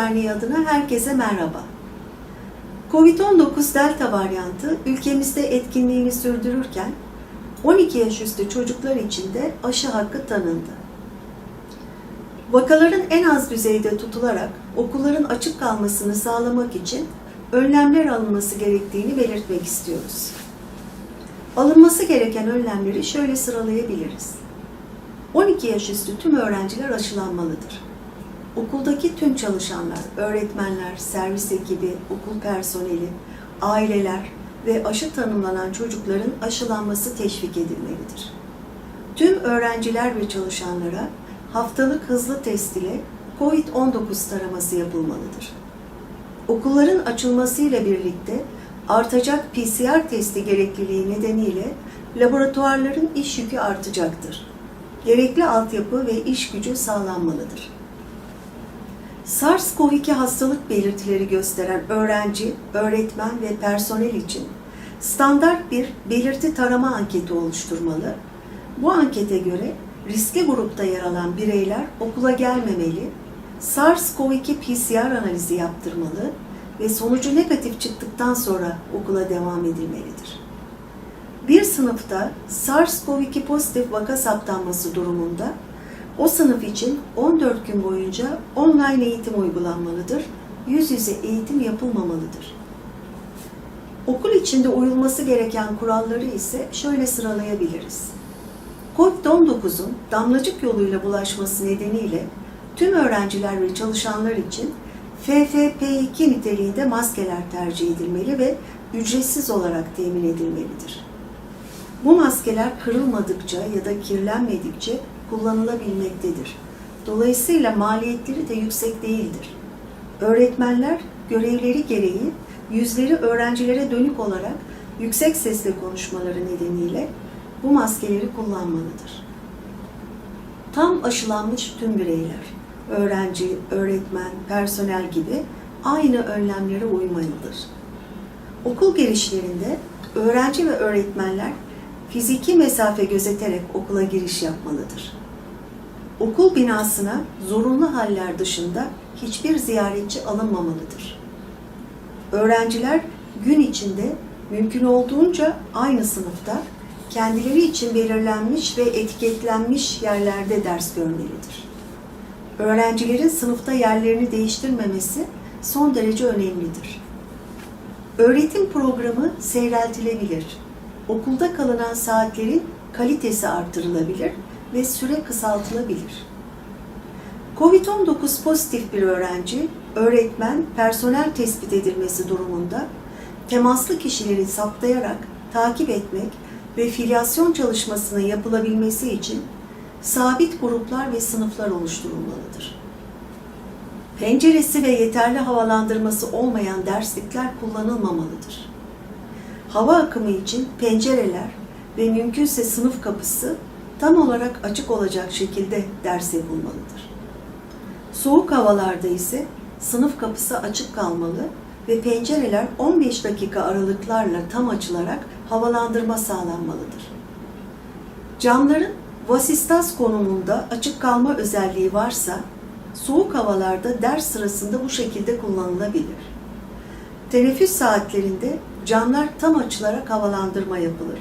Derneği adına herkese merhaba. Covid-19 Delta varyantı ülkemizde etkinliğini sürdürürken 12 yaş üstü çocuklar için de aşı hakkı tanındı. Vakaların en az düzeyde tutularak okulların açık kalmasını sağlamak için önlemler alınması gerektiğini belirtmek istiyoruz. Alınması gereken önlemleri şöyle sıralayabiliriz. 12 yaş üstü tüm öğrenciler aşılanmalıdır. Okuldaki tüm çalışanlar, öğretmenler, servis ekibi, okul personeli, aileler ve aşı tanımlanan çocukların aşılanması teşvik edilmelidir. Tüm öğrenciler ve çalışanlara haftalık hızlı test ile COVID-19 taraması yapılmalıdır. Okulların açılmasıyla birlikte artacak PCR testi gerekliliği nedeniyle laboratuvarların iş yükü artacaktır. Gerekli altyapı ve iş gücü sağlanmalıdır. SARS-CoV-2 hastalık belirtileri gösteren öğrenci, öğretmen ve personel için standart bir belirti tarama anketi oluşturmalı. Bu ankete göre riskli grupta yer alan bireyler okula gelmemeli, SARS-CoV-2 PCR analizi yaptırmalı ve sonucu negatif çıktıktan sonra okula devam edilmelidir. Bir sınıfta SARS-CoV-2 pozitif vaka saptanması durumunda o sınıf için 14 gün boyunca online eğitim uygulanmalıdır, yüz yüze eğitim yapılmamalıdır. Okul içinde uyulması gereken kuralları ise şöyle sıralayabiliriz. COVID-19'un damlacık yoluyla bulaşması nedeniyle tüm öğrenciler ve çalışanlar için FFP2 niteliğinde maskeler tercih edilmeli ve ücretsiz olarak temin edilmelidir. Bu maskeler kırılmadıkça ya da kirlenmedikçe kullanılabilmektedir. Dolayısıyla maliyetleri de yüksek değildir. Öğretmenler görevleri gereği yüzleri öğrencilere dönük olarak yüksek sesle konuşmaları nedeniyle bu maskeleri kullanmalıdır. Tam aşılanmış tüm bireyler, öğrenci, öğretmen, personel gibi aynı önlemlere uymalıdır. Okul girişlerinde öğrenci ve öğretmenler fiziki mesafe gözeterek okula giriş yapmalıdır. Okul binasına zorunlu haller dışında hiçbir ziyaretçi alınmamalıdır. Öğrenciler gün içinde mümkün olduğunca aynı sınıfta kendileri için belirlenmiş ve etiketlenmiş yerlerde ders görmelidir. Öğrencilerin sınıfta yerlerini değiştirmemesi son derece önemlidir. Öğretim programı seyreltilebilir. Okulda kalınan saatlerin kalitesi artırılabilir ve süre kısaltılabilir. COVID-19 pozitif bir öğrenci, öğretmen, personel tespit edilmesi durumunda temaslı kişileri saptayarak takip etmek ve filyasyon çalışmasının yapılabilmesi için sabit gruplar ve sınıflar oluşturulmalıdır. Penceresi ve yeterli havalandırması olmayan derslikler kullanılmamalıdır. Hava akımı için pencereler ve mümkünse sınıf kapısı tam olarak açık olacak şekilde ders yapılmalıdır. Soğuk havalarda ise sınıf kapısı açık kalmalı ve pencereler 15 dakika aralıklarla tam açılarak havalandırma sağlanmalıdır. Camların vasistas konumunda açık kalma özelliği varsa soğuk havalarda ders sırasında bu şekilde kullanılabilir. Teneffüs saatlerinde camlar tam açılarak havalandırma yapılır.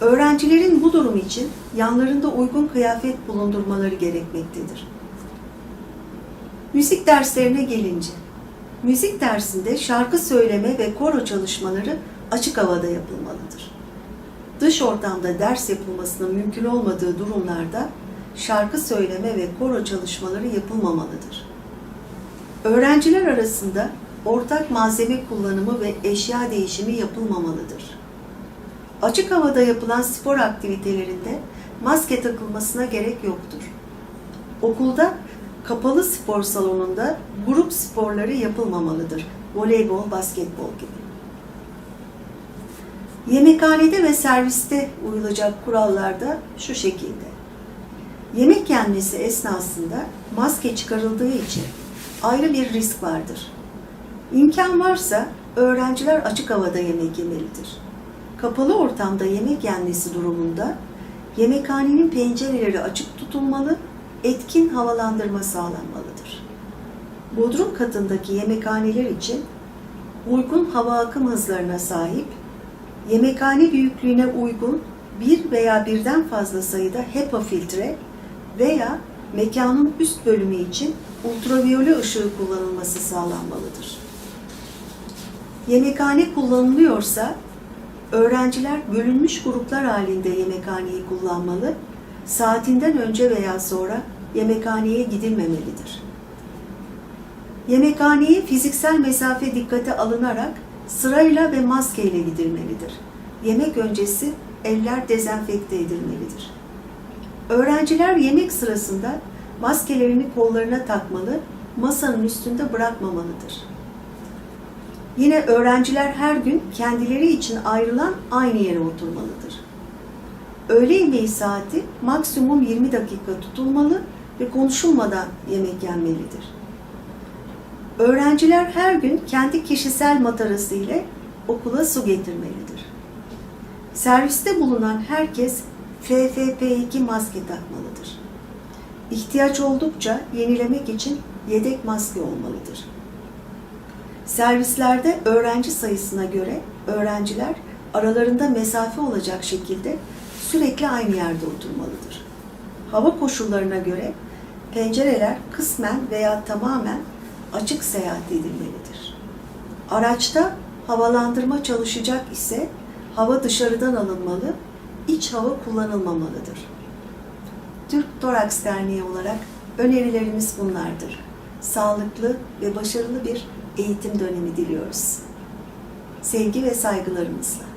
Öğrencilerin bu durum için yanlarında uygun kıyafet bulundurmaları gerekmektedir. Müzik derslerine gelince, müzik dersinde şarkı söyleme ve koro çalışmaları açık havada yapılmalıdır. Dış ortamda ders yapılmasının mümkün olmadığı durumlarda şarkı söyleme ve koro çalışmaları yapılmamalıdır. Öğrenciler arasında ortak malzeme kullanımı ve eşya değişimi yapılmamalıdır. Açık havada yapılan spor aktivitelerinde maske takılmasına gerek yoktur. Okulda kapalı spor salonunda grup sporları yapılmamalıdır. Voleybol, basketbol gibi. Yemekhanede ve serviste uyulacak kurallar da şu şekilde. Yemek yenmesi esnasında maske çıkarıldığı için ayrı bir risk vardır. İmkan varsa öğrenciler açık havada yemek yemelidir. Kapalı ortamda yemek yenmesi durumunda yemekhanenin pencereleri açık tutulmalı, etkin havalandırma sağlanmalıdır. bodrum katındaki yemekhaneler için uygun hava akım hızlarına sahip, yemekhane büyüklüğüne uygun bir veya birden fazla sayıda HEPA filtre veya mekanın üst bölümü için ultraviyole ışığı kullanılması sağlanmalıdır. Yemekhane kullanılıyorsa öğrenciler bölünmüş gruplar halinde yemekhaneyi kullanmalı, saatinden önce veya sonra yemekhaneye gidilmemelidir. Yemekhaneye fiziksel mesafe dikkate alınarak sırayla ve maskeyle gidilmelidir. Yemek öncesi eller dezenfekte edilmelidir. Öğrenciler yemek sırasında maskelerini kollarına takmalı, masanın üstünde bırakmamalıdır. Yine öğrenciler her gün kendileri için ayrılan aynı yere oturmalıdır. Öğle yemeği saati maksimum 20 dakika tutulmalı ve konuşulmadan yemek yenmelidir. Öğrenciler her gün kendi kişisel matarası ile okula su getirmelidir. Serviste bulunan herkes FFP2 maske takmalıdır. İhtiyaç oldukça yenilemek için yedek maske olmalıdır. Servislerde öğrenci sayısına göre öğrenciler aralarında mesafe olacak şekilde sürekli aynı yerde oturmalıdır. Hava koşullarına göre pencereler kısmen veya tamamen açık seyahat edilmelidir. Araçta havalandırma çalışacak ise hava dışarıdan alınmalı, iç hava kullanılmamalıdır. Türk Toraks Derneği olarak önerilerimiz bunlardır. Sağlıklı ve başarılı bir eğitim dönemi diliyoruz. Sevgi ve saygılarımızla.